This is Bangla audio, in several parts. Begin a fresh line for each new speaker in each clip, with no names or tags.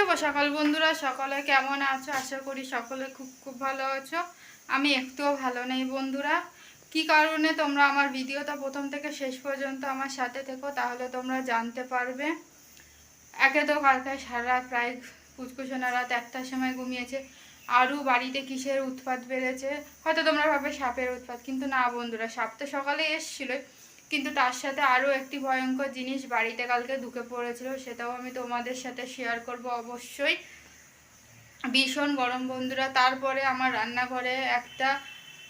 শুভ সকাল বন্ধুরা, সকলে কেমন আছো? আশা করি সকলে খুব খুব ভালো আছো। আমি একটুও ভালো নেই বন্ধুরা। কি কারণে তোমরা আমার ভিডিওটা প্রথম থেকে শেষ পর্যন্ত আমার সাথে থেকো তাহলে তোমরা জানতে পারবে। একে তো কালকে সারা প্রায় পুচকুসোনা রাত একটার সময় ঘুমিয়েছে। আরও বাড়িতে কিসের উৎপাত বেড়েছে? হয়তো তোমরা ভাবে সাপের উৎপাত, কিন্তু না বন্ধুরা, সাপ তো সকালে এসেছিলোই। কিন্তু তার সাথে আরও একটি ভয়ঙ্কর জিনিস বাড়িতে কালকে ঢুকে পড়েছিল, সেটাও আমি তোমাদের সাথে শেয়ার করব অবশ্যই। ভীষণ গরম বন্ধুরা, তারপরে আমার রান্নাঘরে একটা,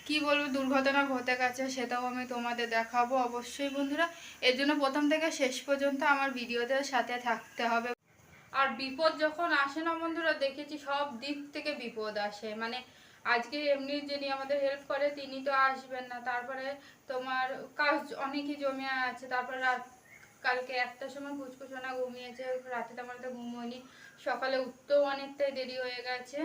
কি বলব, দুর্ঘটনা ঘটে গেছে, সেটাও আমি তোমাদের দেখাবো অবশ্যই বন্ধুরা। এর জন্য প্রথম থেকে শেষ পর্যন্ত আমার ভিডিওদের সাথে থাকতে হবে। আর বিপদ যখন আসে না বন্ধুরা, দেখেছি সব দিক থেকে বিপদ আসে। মানে আজকে এমনি যিনি আমাদের হেল্প করে, তিনি তো আসবেন না। তারপরে তোমার কাজ অনেকই জমে আছে। তারপরে রাত, কালকে একটার সময় কুচকুচনা ঘুমিয়েছে, রাতে তেমন একটা ঘুম হয়নি। সকালে উঠতেও অনেকটাই দেরি হয়ে গেছে।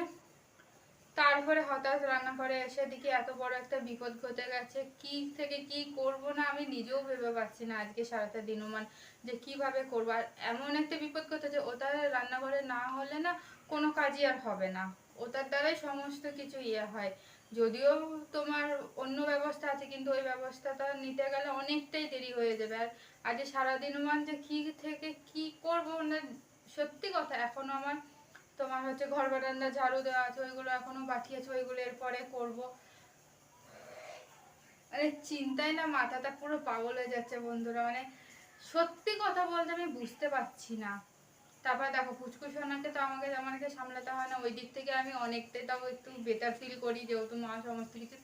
তারপরে হঠাৎ রান্নাঘরে এসে দেখি এত বড় একটা বিপদ ঘটে গেছে। কি থেকে কি করব না আমি নিজেও ভেবে পাচ্ছি না আজকে সারাটা দিনমান যে কীভাবে করব। আর এমন একটা বিপদ ঘটেছে, ওটা রান্নাঘরে না হলে না কোনো কাজই আর হবে না। ওটার দ্বারাই সমস্ত কিছু ইয়ে হয়। যদিও তোমার অন্য ব্যবস্থা আছে, কিন্তু ওই ব্যবস্থাটা নিতে গেলে অনেকটাই দেরি হয়ে যাবে। আর আজ সারাদিন মান যে কি থেকে কি করব না, সত্যি কথা, এখনও আমার তোমার হচ্ছে ঘর বারান্দা, ঝাড়ু দেওয়া আছে, ওইগুলো এখনও বাকি আছে, ওইগুলো এরপরে করব। মানে চিন্তায় না, মাথাটা পুরো পাগল হয়ে যাচ্ছে বন্ধুরা মানে সত্যি কথা বলতে আমি বুঝতে পারছি না। তারপর দেখো ফুচকুসোনাকে তো আমাকে আমাকে সামলাতে হয় না ওই দিক থেকে আমি অনেকটাই তাও একটু বেটার ফিল করি যেহেতু মা সমস্ত কিছু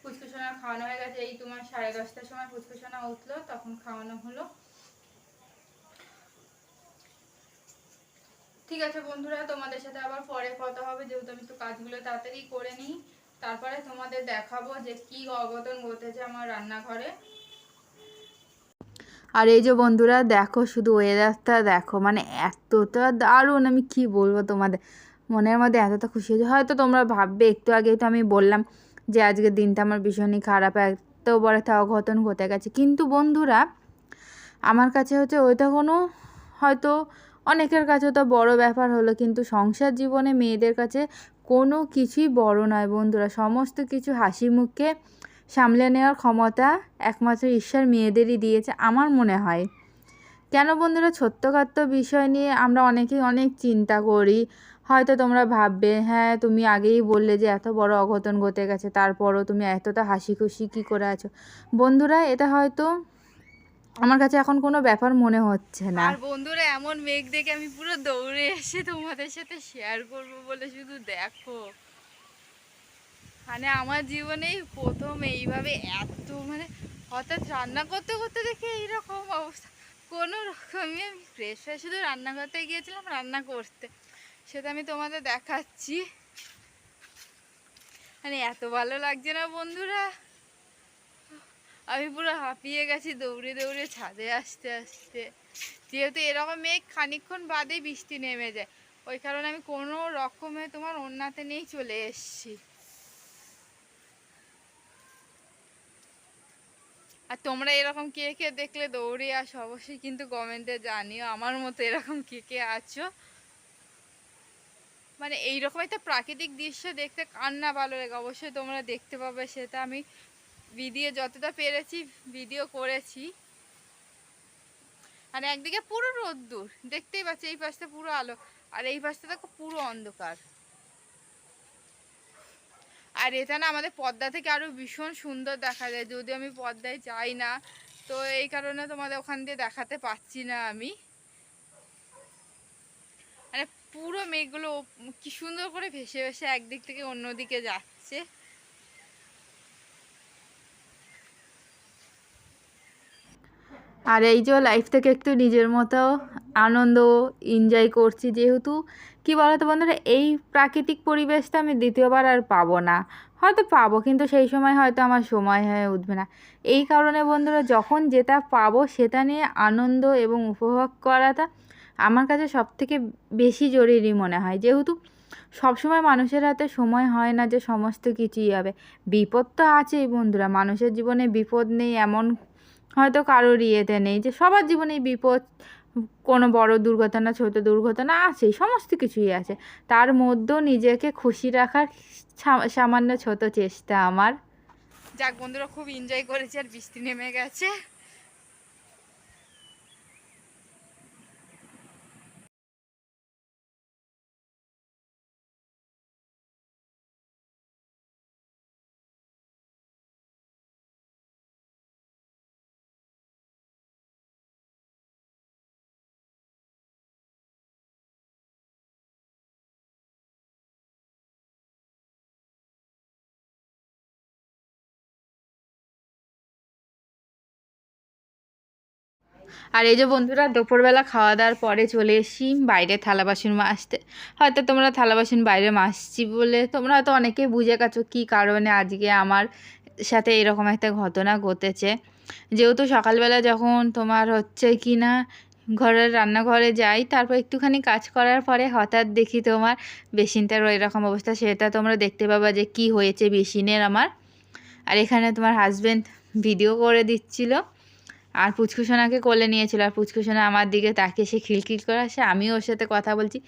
ফুচকুসোনা খাওয়ানো হয়ে গেছে। এই তোমার সাড়ে দশটার সময় ফুচকুসোনা উঠল, তখন খাওয়ানো হলো। ঠিক আছে বন্ধুরা, তোমাদের সাথে আবার পরে কথা হবে, যেহেতু আমি তো কাজগুলো তাড়াতাড়ি করে নিই। তারপরে তোমাদের দেখাবো যে কি অঘটন ঘটেছে আমার রান্নাঘরে।
আর এই যে বন্ধুরা, দেখো শুধু ওয়েদারটা দেখো মানে এতটা দারুণ, আমি কি বলব তোমাদের? মনের মধ্যে এতটা খুশি হয়েছে। হয়তো তোমরা ভাববে, একটু আগেই তো আমি বললাম যে আজকের দিনটা আমার ভীষণই খারাপ, এত বড় একটা অঘটন ঘটে গেছে। কিন্তু বন্ধুরা, আমার কাছে হচ্ছে ওইটা কোনো, হয়তো অনেকের কাছে তো বড় ব্যাপার হলো, কিন্তু সংসার জীবনে মেয়েদের কাছে কোনো কিছুই বড় নয় বন্ধুরা। সমস্ত কিছু হাসি মুখে সামলে নেওয়ার ক্ষমতা একমাত্র ঈশ্বর মেয়েদেরই দিয়েছে আমার মনে হয়। কেন বন্ধুরা ছোট্টখাট্ট বিষয় নিয়ে আমরা অনেকেই অনেক চিন্তা করি। হয়তো তোমরা ভাববে হ্যাঁ তুমি আগেই বললে যে এত বড় অঘটন ঘটে গেছে, তারপরও তুমি এতটা হাসি খুশি কী করে আছো? বন্ধুরা, এটা হয়তো আমার কাছে এখন কোনো ব্যাপার মনে হচ্ছে না।
আর বন্ধুরা, এমন মেঘ দেখে আমি পুরো দৌড়ে এসে তোমাদের সাথে শেয়ার করব বলে শুধু দেখো। মানে আমার জীবনেই প্রথম এইভাবে এত মানে হঠাৎ রান্না করতে করতে দেখি এইরকম অবস্থা। কোনো রকমই আমি ফ্রেশ হয়ে শুধু রান্না করতে গিয়েছিলাম রান্না করতে। সেটা আমি তোমাদের দেখাচ্ছি। মানে এত ভালো লাগছে না বন্ধুরা। আমি পুরো হাঁপিয়ে গেছি দৌড়ে দৌড়ে ছাদে আসতে আসতে। যেহেতু এরকম মেঘ খানিকক্ষণ বাদেই বৃষ্টি নেমে যায়। ওই কারণে আমি কোনো রকমে তোমার অন্যতে নিয়েই চলে এসছি। আর তোমরা এরকম কে কে দেখলে দৌড়ে আসো, অবশ্যই কিন্তু কমেন্টে জানিও। আমার মতো এরকম কে কে আছো? মানে এইরকম একটা প্রাকৃতিক দৃশ্য দেখতে কার না ভালো লাগে? অবশ্যই তোমরা দেখতে পাবে সেটা। আমি ভিডিও যতটা পেরেছি ভিডিও করেছি। আর একদিকে পুরো রোদ্দুর। দেখতেই পাচ্ছি, এই পাশটা পুরো আলো। আর এই পাশটা দেখো পুরো অন্ধকার। আর এটা না আমাদের পদ্মা থেকে আরও ভীষণ সুন্দর দেখা যায় যদি আমি পদ্মায় যাই না। তো এই কারণে তোমাদের ওখান দিয়ে দেখাতে পাচ্ছি না আমি। মানে পুরো মেঘগুলো কি সুন্দর করে ভেসে ভেসে একদিক থেকে অন্যদিকে যাচ্ছে।
আর এই যে লাইফ থেকে একটু নিজের মতো আনন্দ এনজয় করছি, যেহেতু কি বলতো বন্ধুরা, এই প্রাকৃতিক পরিবেশটা আমি দ্বিতীয়বার আর পাবো না। হয়তো পাবো, কিন্তু সেই সময় হয়তো আমার সময় হয়ে উঠবে না। এই কারণে বন্ধুরা, যখন যেটা পাবো সেটা নিয়ে আনন্দ এবং উপভোগ করাটা আমার কাছে সব থেকে বেশি জরুরি মনে হয়। যেহেতু সবসময় মানুষের হাতে সময় হয় না যে সমস্ত কিছুই হবে। বিপদ তো আছেই বন্ধুরা, মানুষের জীবনে বিপদ নেই এমন হয়তো কারোর ইয়েতে নেই যে সবার জীবনেই বিপদ, কোনো বড় দুর্ঘটনা, ছোট দুর্ঘটনা আছে সমস্ত কিছুই আছে। তার মধ্যেও নিজেকে খুশি রাখার সামান্য ছোট চেষ্টা আমার।
যাক বন্ধুরা, খুব এনজয় করেছে আর বৃষ্টি নেমে গেছে।
আর এই যে বন্ধুরা, দুপুরবেলা খাওয়া দাওয়ার পরে চলে এসি বাইরে থালা বাসন মাজতে। হয়তো তোমরা থালা বাসন বাইরে মাজছি বলে তোমরা হয়তো অনেকেই বুঝে গেছো কী কারণে আজকে আমার সাথে এরকম একটা ঘটনা ঘটেছে। যেহেতু সকালবেলা যখন তোমার হচ্ছে কি না ঘরের রান্নাঘরে যাই, তারপর একটুখানি কাজ করার পরে হঠাৎ দেখি তোমার বেসিনটার ওই রকম অবস্থা, সেটা তোমরা দেখতে পাবা যে কি হয়েছে বেসিনের আমার। আর এখানে তোমার হাজব্যান্ড ভিডিও করে দিচ্ছিল। আর পুচকুসোনাকে কোলে নিয়েছিল। আর পুচকুসোনা আমার দিকে তাকিয়ে সে খিলখিল করে আসে, আমিও ওর সাথে কথা বলছি।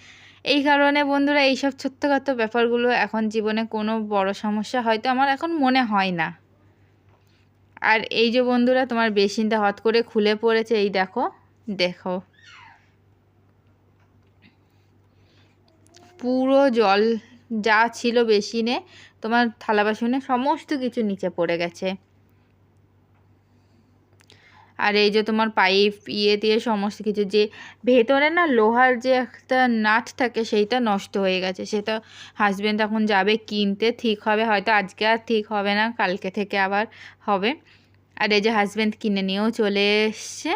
এই কারণে বন্ধুরা, এইসব ছোট্টখাট্ট ব্যাপারগুলো এখন জীবনে কোনো বড় সমস্যা হয়তো আমার এখন মনে হয় না। আর এই যে বন্ধুরা, তোমার বেসিনটা হট করে খুলে পড়েছে, এই দেখো দেখো। পুরো জল যা ছিল বেসিনে তোমার থালা বাসনে সমস্ত কিছু নিচে পড়ে গেছে। আর এই যে তোমার পাইপ ইয়ে দিয়ে সমস্ত কিছু, যে ভেতরে না লোহার যে একটা নাট থাকে সেইটা নষ্ট হয়ে গেছে। সেটা হাজব্যান্ড এখন যাবে কিনতে, ঠিক হবে, হয়তো আজকে আর ঠিক হবে না, কালকে থেকে আবার হবে। আর এই যে হাজব্যান্ড কিনে নিয়েও চলে এসছে।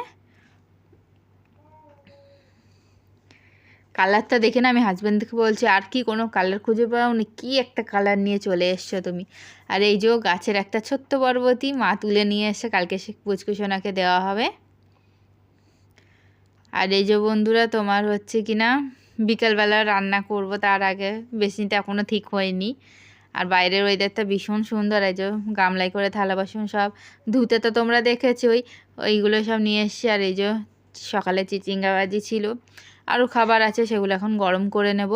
কালারটা দেখে না আমি হাজব্যান্ডকে বলছি, আর কি কোনো কালার খুঁজে পাওনি? কি একটা কালার নিয়ে চলে এসছো তুমি? আর এই যে গাছের একটা ছোট্ট পর্বতী মা তুলে নিয়ে এসে কালকে সে পুচকুসোনাকে দেওয়া হবে। আর এই যে বন্ধুরা, তোমার হচ্ছে কি না, বিকালবেলা রান্না করব তার আগে বেসিনটা এখনও ঠিক হয়নি। আর বাইরের ওয়েদারটা ভীষণ সুন্দর, এই যে গামলাই করে থালা বাসন সব, ধুতে তো তোমরা দেখেছোই, ওইগুলো সব নিয়ে এসছি। আর এই যে সকালে চিচিঙ্গাবাজি ছিল আরও খাবার আছে, সেগুলো এখন গরম করে নেব।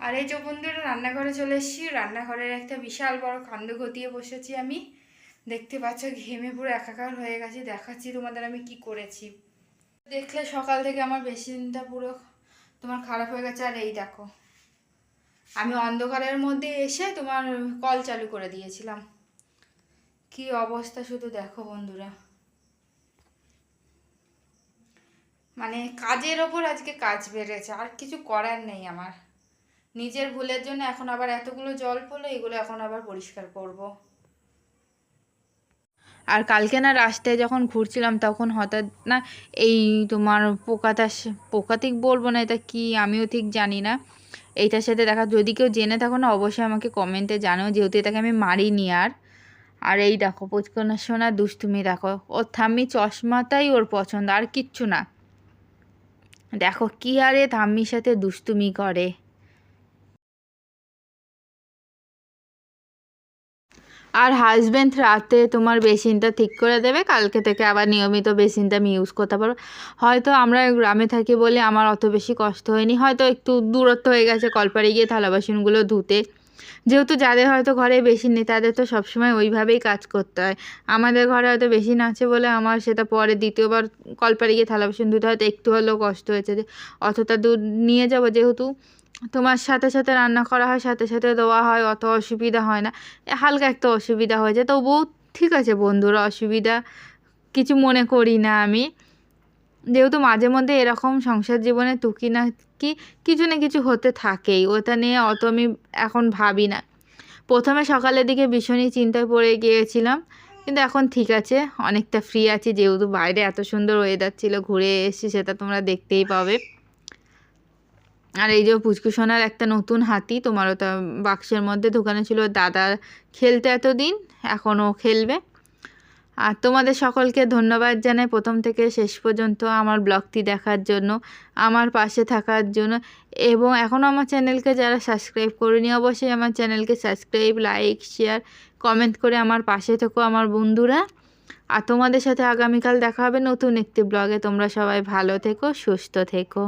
আর এই যে বন্ধুরা, রান্নাঘরে চলে এসেছি। রান্নাঘরের একটা বিশাল বড় কাণ্ড ঘটিয়ে বসেছি আমি। দেখতে পাচ্ছ, ঘেমে পুরো একাকার হয়ে গেছি। দেখাচ্ছি তোমাদের আমি কি করেছি। দেখলে সকাল থেকে আমার বেসিনটা পুরো তোমার খারাপ হয়ে গেছে। আর এই দেখো, আমি অন্ধকারের মধ্যে এসে তোমার কল চালু করে দিয়েছিলাম। কি অবস্থা শুধু দেখো বন্ধুরা। মানে কাজের ওপর আজকে কাজ বেড়েছে, আর কিছু করার নেই আমার। নিজের ভুলের জন্য এখন আবার এতগুলো জল পড়ল, এগুলো এখন আবার পরিষ্কার করব।
আর কালকে না রাস্তায় যখন ঘুরছিলাম, তখন হঠাৎ না এই তোমার পোকাটা পোকাতিক বলব না এটা কি, আমিও ঠিক জানি না। এইটার সাথে দেখা, যদি কেউ জেনে থাকো না, অবশ্যই আমাকে কমেন্টে জানো যেহেতু এটাকে আমি মারিনি আর। আর এই দেখো, পুচকনা সোনা দুষ্টুমি দেখো, ওর থাম্মি চশমাটাই ওর পছন্দ, আর কিচ্ছু না। দেখো কি আরে থাম্মির সাথে দুষ্টুমি করে। আর হাজব্যান্ড রাতে তোমার বেসিনটা ঠিক করে দেবে? কালকে থেকে আবার নিয়মিত বেসিনটা আমি ইউজ করতে পারব। হয়তো আমরা গ্রামে থাকি বলে আমার অত বেশি কষ্ট হয়নি। হয়তো একটু দূরত্ব হয়ে গেছে, কলপাড়ে গিয়ে থালা বাসনগুলো ধুতে। যেহেতু যাদের হয়তো ঘরে বেসিন নেই, তাদের তো সবসময় ওইভাবেই কাজ করতে হয়। আমাদের ঘরে হয়তো বেসিন আছে বলে আমার সেটা পরে দ্বিতীয়বার কলপারে গিয়ে থালা বাসন ধুতে হয়তো একটু হলেও কষ্ট হয়েছে যে অতটা দূর নিয়ে যাব যেহেতু তোমার সাথে সাথে রান্না করা হয়, সাথে সাথে দেওয়া হয়, অত অসুবিধা হয় না। হালকা একটা অসুবিধা হয়েছে। তবুও ঠিক আছে বন্ধুরা, অসুবিধা কিছু মনে করি না আমি। যেহেতু মাঝে মধ্যে এরকম সংসার জীবনে টুকি না কি কিছু না কিছু হতে থাকেই, ওটা নিয়ে অত আমি এখন ভাবি না। প্রথমে সকালের দিকে ভীষণই চিন্তায় পড়ে গিয়েছিলাম, কিন্তু এখন ঠিক আছে, অনেকটা ফ্রি আছি, যেহেতু বাইরে এত সুন্দর ওয়েদার ছিল, ঘুরে এসেছি, সেটা তোমরা দেখতেই পাবে। আর এই যে পুচকুসোনার একটা নতুন হাতি তোমার ওটা বাক্সের মধ্যে ঢোকানো ছিল দাদা খেলতে এতদিন, এখনও খেলবে। আর তোমাদের সকলকে ধন্যবাদ জানাই প্রথম থেকে শেষ পর্যন্ত আমার ব্লগটি দেখার জন্য, আমার পাশে থাকার জন্য। এবং এখনও আমার চ্যানেলকে যারা সাবস্ক্রাইব করেনি, অবশ্যই আমার চ্যানেলকে সাবস্ক্রাইব, লাইক, শেয়ার, কমেন্ট করে আমার পাশে থেকো আমার বন্ধুরা। আর তোমাদের সাথে আগামীকাল দেখা হবে নতুন একটি ব্লগে। তোমরা সবাই ভালো থেকো, সুস্থ থেকো।